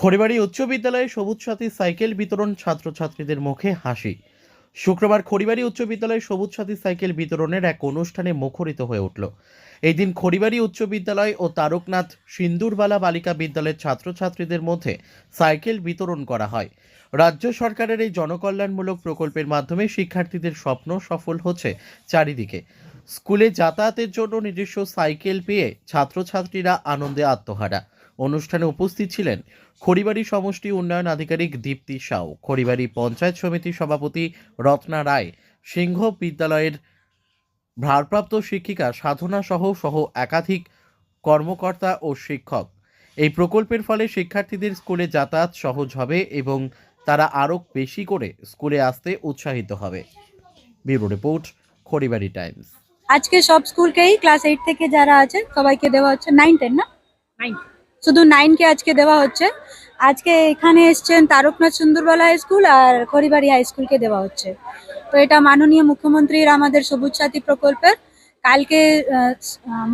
খড়িবাড়ি উচ্চ বিদ্যালয়ে সবুজ সাথী সাইকেল বিতরণ ছাত্রছাত্রীদের মুখে হাসি। শুক্রবার খড়িবাড়ি উচ্চ বিদ্যালয়ে সবুজ সাথী সাইকেল বিতরণের এক অনুষ্ঠানে মুখরিত হয়ে উঠল। এই দিন খড়িবাড়ি উচ্চ বিদ্যালয় ও তারকনাথ সিন্দুরবালা বালিকা বিদ্যালয়ের ছাত্রছাত্রীদের মধ্যে সাইকেল বিতরণ করা হয়। রাজ্য সরকারের এই জনকল্যাণমূলক প্রকল্পের মাধ্যমে শিক্ষার্থীদের স্বপ্ন সফল হচ্ছে চারিদিকে। স্কুলে যাতায়াতের জন্য নিজস্ব সাইকেল পেয়ে ছাত্রছাত্রীরা আনন্দে আত্মহারা। অনুষ্ঠানে উপস্থিত ছিলেন খড়িবাড়ি সমষ্টি উন্নয়ন আধিকারিক দীপ্তি সাউ খড়িবাড়ি পঞ্চায়েত সমিতির সভাপতি রত্না রায় সিংহ বিদ্যালয়ের ভারপ্রাপ্ত শিক্ষিকা সাধনা সহ সহ একাধিক কর্মকর্তা ও শিক্ষক। এই প্রকল্পের ফলে শিক্ষার্থীদের স্কুলে যাতায়াত সহজ হবে এবং তারা আরও বেশি করে স্কুলে আসতে উৎসাহিত হবে। Bureau report Kharibari Times. আজকে সব স্কুলকেই ক্লাস এইট থেকে যারা আছে সবাইকে দেওয়া হচ্ছে নাইন টেন না? নাইন শুধু নাইনকে আজকে দেওয়া হচ্ছে। আজকে এখানে এসছেন তারকনাথ সুন্দরবালা হাই স্কুল আর খড়িবাড়ি হাই স্কুলকে দেওয়া হচ্ছে। তো এটা মাননীয় মুখ্যমন্ত্রীর আমাদের সবুজ সাথী প্রকল্পের। কালকে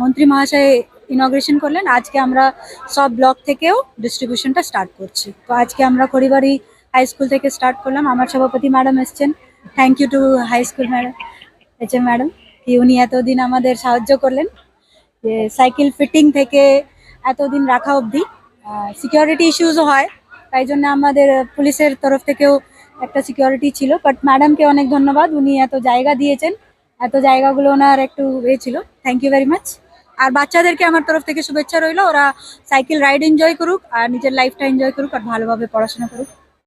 মন্ত্রী মহাশয় ইনগ্রেশন করলেন। আজকে আমরা সব ব্লক থেকেও ডিস্ট্রিবিউশনটা স্টার্ট করছি। তো আজকে আমরা খড়িবাড়ি হাই স্কুল থেকে স্টার্ট করলাম। আমার সভাপতি ম্যাডাম এসছেন। Thank you to high school madam M madam কি উনি এতদিন আমাদের সাহায্য করলেন যে সাইকেল ফিটিং থেকে এতদিন রাখা অবধি। সিকিউরিটি ইস্যুসও হয়, তাই জন্য আমাদের পুলিশের তরফ থেকেও একটা সিকিউরিটি ছিল। বাট ম্যাডামকে অনেক ধন্যবাদ, উনি এত জায়গা দিয়েছেন, এত জায়গাগুলো ওনার একটু এ ছিল। থ্যাংক ইউ ভেরি মাচ আর বাচ্চাদেরকে আমার তরফ থেকে শুভেচ্ছা রইল, ওরা সাইকেল রাইড এনজয় করুক, আর নিজের লাইফটা এনজয় করুক, আর ভালোভাবে পড়াশোনা করুক।